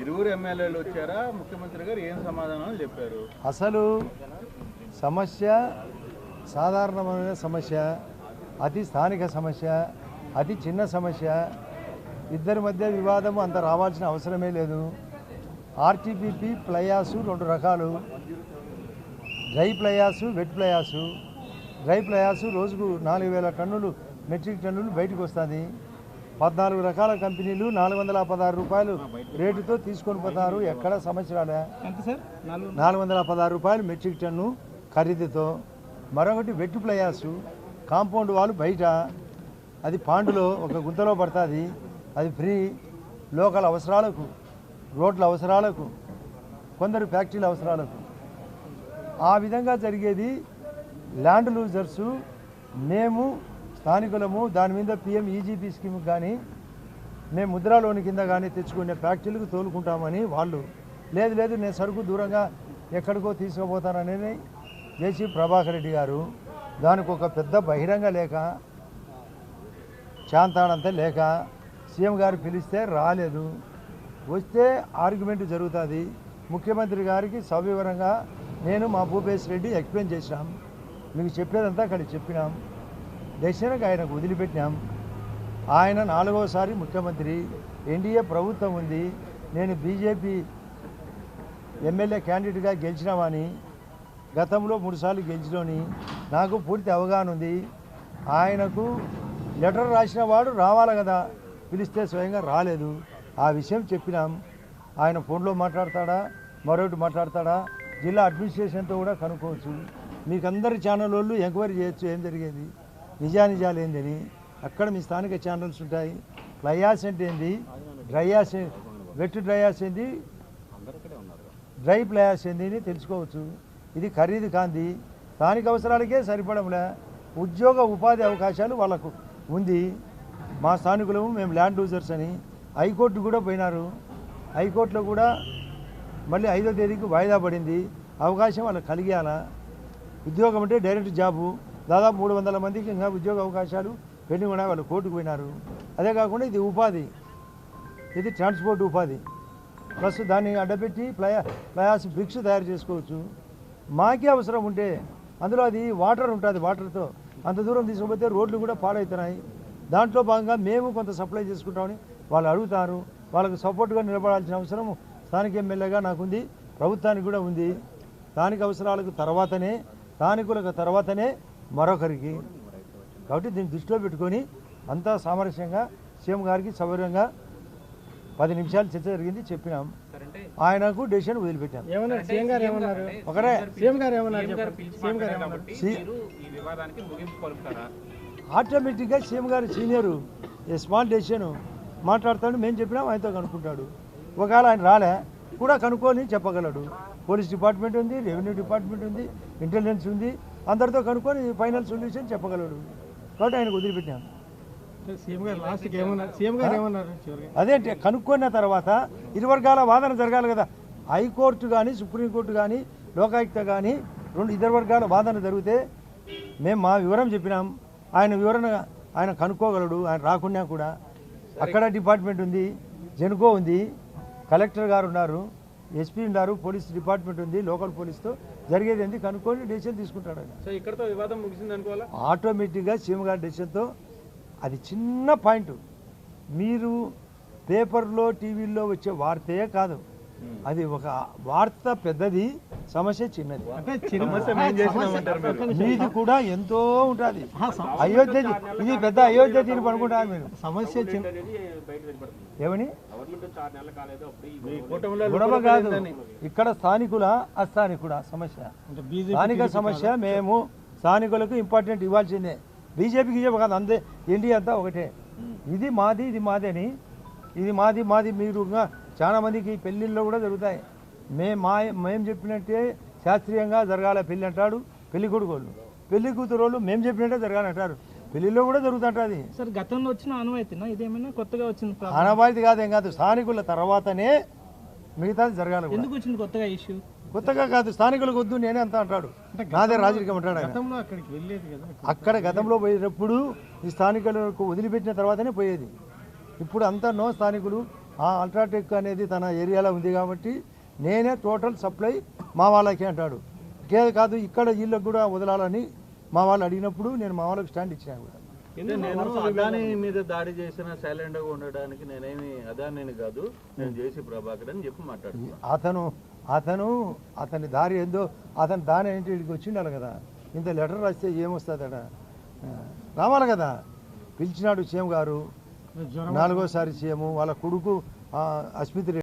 ఇరువురు ఎమ్మెల్యేలు వచ్చారా? ముఖ్యమంత్రి గారు ఏం సమాధానాలు చెప్పారు? అసలు సమస్య సాధారణమైన సమస్య అతి స్థానిక సమస్య అతి చిన్న సమస్య. ఇద్దరి మధ్య వివాదం అంత రావాల్సిన అవసరమే లేదు. ఆర్టీపీపీ ప్లయాసు రెండు రకాలు. Dry fly ash wet fly ash. Dry fly ash రోజుకు నాలుగు వేల టన్నులు మెట్రిక్ టన్నులు బయటకు వస్తుంది. పద్నాలుగు రకాల కంపెనీలు నాలుగు వందల పదహారు రూపాయలు రేటుతో తీసుకొని పోతారు. ఎక్కడ సమస్య రాలే. నాలుగు నాలుగు వందల పదహారు రూపాయలు మెట్రిక్ టన్ను ఖరీదుతో. మరొకటి వెట్టు ప్లయాసు కాంపౌండ్ వాళ్ళు బయట. అది పాండులో ఒక గుంతలో పడుతుంది. అది ఫ్రీ. లోకల్ అవసరాలకు రోడ్ల అవసరాలకు కొందరు ఫ్యాక్టరీల అవసరాలకు. ఆ విధంగా జరిగేది ల్యాండ్ లూజర్సు. మేము స్థానికులము దాని మీద పిఎం ఈజీపీ స్కీమ్ కానీ మేము ముద్రా లోన్ కింద కానీ తెచ్చుకునే ఫ్యాక్టరీలకు తోలుకుంటామని వాళ్ళు లేదు లేదు నేను సరుకు దూరంగా ఎక్కడికో తీసుకుపోతానని జేసీ ప్రభాకర్ రెడ్డి గారు. దానికి ఒక పెద్ద బహిరంగ లేఖ శాంతాడంతా లేక సీఎం గారు పిలిస్తే రాలేదు. వస్తే ఆర్గ్యుమెంట్ జరుగుతుంది. ముఖ్యమంత్రి గారికి సవివరంగా నేను మా భూపేశ్ రెడ్డి ఎక్స్ప్లెయిన్ చేసినాం మీకు చెప్పేదంతా అక్కడ చెప్పినాం. దక్షిణకు ఆయనకు వదిలిపెట్టినాం. ఆయన నాలుగోసారి ముఖ్యమంత్రి. ఎన్డీఏ ప్రభుత్వం ఉంది. నేను బీజేపీ ఎమ్మెల్యే క్యాండిడేట్గా గెలిచినామని గతంలో మూడుసార్లు గెలిచినోని నాకు పూర్తి అవగాహన ఉంది. ఆయనకు లెటర్ రాసిన వాడు రావాలి కదా పిలిస్తే స్వయంగా రాలేదు. ఆ విషయం చెప్పినాం. ఆయన ఫోన్లో మాట్లాడతాడా మరొకటి మాట్లాడతాడా జిల్లా అడ్మినిస్ట్రేషన్తో కూడా కనుక్కోవచ్చు. మీకు అందరి ఛానల్ వాళ్ళు ఎంక్వైరీ చేయొచ్చు ఏం జరిగేది? నిజానిజాలు ఏందని అక్కడ మీ స్థానిక ఛానల్స్ ఉంటాయి. ఫ్లైయాస్ అంటే ఏంది? డ్రైయాస్ వెట్ డ్రైయాస్ ఏంది? డ్రై ప్లేయర్స్ ఏంది అని తెలుసుకోవచ్చు. ఇది ఖరీదు కాంది. స్థానిక అవసరాలకే సరిపడంలే ఉద్యోగ ఉపాధి అవకాశాలు వాళ్ళకు ఉంది. మా స్థానికులము మేము ల్యాండ్ లూజర్స్ అని. హైకోర్టు కూడా పోయినారు. హైకోర్టులో కూడా మళ్ళీ ఐదో తేదీకి వాయిదా పడింది. అవకాశం వాళ్ళకి కలిగేయాలా? ఉద్యోగం అంటే డైరెక్ట్ జాబు. దాదాపు మూడు వందల మందికి ఇంకా ఉద్యోగ అవకాశాలు పెండింగ్ ఉన్నాయి. వాళ్ళు కోర్టుకు పోయినారు. అదే కాకుండా ఇది ఉపాధి. ఇది ట్రాన్స్పోర్ట్ ఉపాధి. ప్లస్ దాన్ని అడ్డపెట్టి ప్లయా ప్లయాస్ బ్రిక్స్ తయారు చేసుకోవచ్చు. మాకే అవసరం ఉంటే అందులో అది వాటర్ ఉంటుంది వాటర్తో. అంత దూరం తీసుకుపోతే రోడ్లు కూడా పాడవుతున్నాయి. దాంట్లో భాగంగా మేము కొంత సప్లై చేసుకుంటామని వాళ్ళు అడుగుతారు. వాళ్ళకు సపోర్ట్గా నిలబడాల్సిన అవసరం స్థానిక ఎమ్మెల్యేగా నాకుంది. ప్రభుత్వానికి కూడా ఉంది. స్థానిక అవసరాలకు తర్వాతనే స్థానికులకు తర్వాతనే మరొకరికి. కాబట్టి దీన్ని దృష్టిలో పెట్టుకొని అంతా సామరస్యంగా సీఎం గారికి సౌకర్యంగా పది నిమిషాలు చర్చ జరిగింది చెప్పినాం. ఆయనకు డెసిషన్ వదిలిపెట్టాం. ఏమన్నారు? సీఎం గారు ఏమన్నారు? ఒకరే సీఎం గారు ఏమన్నారు చెప్పండి. సీఎం గారు ఏమన్నారు? సీ- ఈ వివాదానికి ముగింపు పలుకుతారా ఆటోమేటిక్గా సీఎం గారు సీనియరు ఏ స్మాల్ డెసిషన్ మాట్లాడతాడు మేము చెప్పినాం ఆయనతో కనుక్కుంటాడు. ఒకవేళ ఆయన రాలే కూడా కనుక్కొని చెప్పగలడు. పోలీస్ డిపార్ట్మెంట్ ఉంది రెవెన్యూ డిపార్ట్మెంట్ ఉంది ఇంటెలిజెన్స్ ఉంది అందరితో కనుక్కొని ఫైనల్ సొల్యూషన్ చెప్పగలడు. కాబట్టి ఆయనకు వదిలిపెట్టాం సీఎం గారు లాస్ట్కి ఏమన్నారు సీఎం గారు ఏమన్నారు చివరిగా అదేంటి కనుక్కున్న తర్వాత ఇరు వర్గాల వాదన జరగాలి కదా. హైకోర్టు కానీ సుప్రీంకోర్టు కానీ లోకాయుక్త కానీ రెండు ఇద్దరు వర్గాల వాదన జరిగితే మేము మా వివరం చెప్పినాం. ఆయన వివరణ ఆయన కనుక్కోగలడు. ఆయన రాకున్నా కూడా. అక్కడ డిపార్ట్మెంట్ ఉంది జెన్కో ఉంది కలెక్టర్ గారు ఉన్నారు. ఎస్పీ ఉన్నారు పోలీస్ డిపార్ట్మెంట్ ఉంది లోకల్ పోలీస్తో జరిగేది ఏంది కనుక్కొని డెసిషన్ తీసుకుంటాడు ఆయన. సో ఇక్కడతో వివాదం ముగిసింది అనుకోవాలా? ఆటోమేటిక్గా సీఎం గారి డెసిషన్తో అది చిన్న పాయింట్. మీరు పేపర్లో టీవీల్లో వచ్చే వార్తే కాదు. అది ఒక వార్త పెద్దది సమస్య చిన్నది. అంటే చిన్న మీది కూడా ఎంతో ఉంటుంది. అయోధ్య ఇది పెద్ద అయోధ్య తీర్పు అనుకుంటారు మీరు. సమస్య చిన్న ఏమని? గొడవ కాదు. ఇక్కడ స్థానికుల అస్థానికుల సమస్య? అంటే బీజేపీ స్థానిక సమస్య మేము స్థానికులకు ఇంపార్టెంట్ ఇవ్వాల్సిందే. బీజేపీకి చెప్ప కాదు అంతే ఎన్డీ అంతా ఒకటే. ఇది మాది ఇది మాది అని ఇది మాది మాది మీరు ఇంకా చాలా మందికి పెళ్ళిళ్ళు కూడా జరుగుతాయి. మే మా మేము చెప్పినట్టే శాస్త్రీయంగా జరగాల పెళ్ళి అంటాడు పెళ్ళి కొడుకు వాళ్ళు పెళ్ళి కూతురు వాళ్ళు మేము చెప్పినట్టే జరగాలంటారు. పెళ్ళిలో కూడా జరుగుతుంటుంది సార్ గతంలో వచ్చిన అనువైతేనా ఇదేమైనా కొత్తగా వచ్చింది? ఆనవాయితీ కాదేం కాదు. స్థానికుల తర్వాతనే మిగతాది జరగాలి. ఎందుకు వచ్చింది కొత్తగా ఇష్యూ? కొత్తగా కాదు స్థానికులకు వద్దు నేనే అంతా అంటాడు. నాదే రాజకీయం అంటాడు ఆయన. గతంలో అక్కడికి వెళ్ళేది కదా అక్కడ గతంలో పోయేటప్పుడు ఈ స్థానికులకు వదిలిపెట్టిన తర్వాతనే పోయేది. ఇప్పుడు అంతా నో స్థానికులు. ఆ అల్ట్రాటెక్ అనేది తన ఏరియాలో ఉంది కాబట్టి నేనే టోటల్ సప్లై మా వాళ్ళకి అంటాడు. ఇంకే కాదు ఇక్కడ వీళ్ళకి కూడా వదలాలని మా వాళ్ళు అడిగినప్పుడు నేను మా వాళ్ళకి స్టాండ్ ఇచ్చాను కూడా. నేను అదాని మీద దాడి చేసిన సైలెంట్గా ఉండడానికి నేనేమి అదానిని కాదు నేను జేసీ ప్రభాకర్ అని చెప్పి మాట్లాడుతున్నాను అతను అతను అతని దారి ఏందో అతని దాని ఏంటి ఇక్కడికి వచ్చిండాలి కదా. ఇంత లెటర్ రాస్తే ఏమొస్తుందట? రావాలి కదా. పిలిచినాడు సీఎం గారు. నాలుగోసారి సీఎం వాళ్ళ కొడుకు ఆ, అస్మిత్ రెడ్డి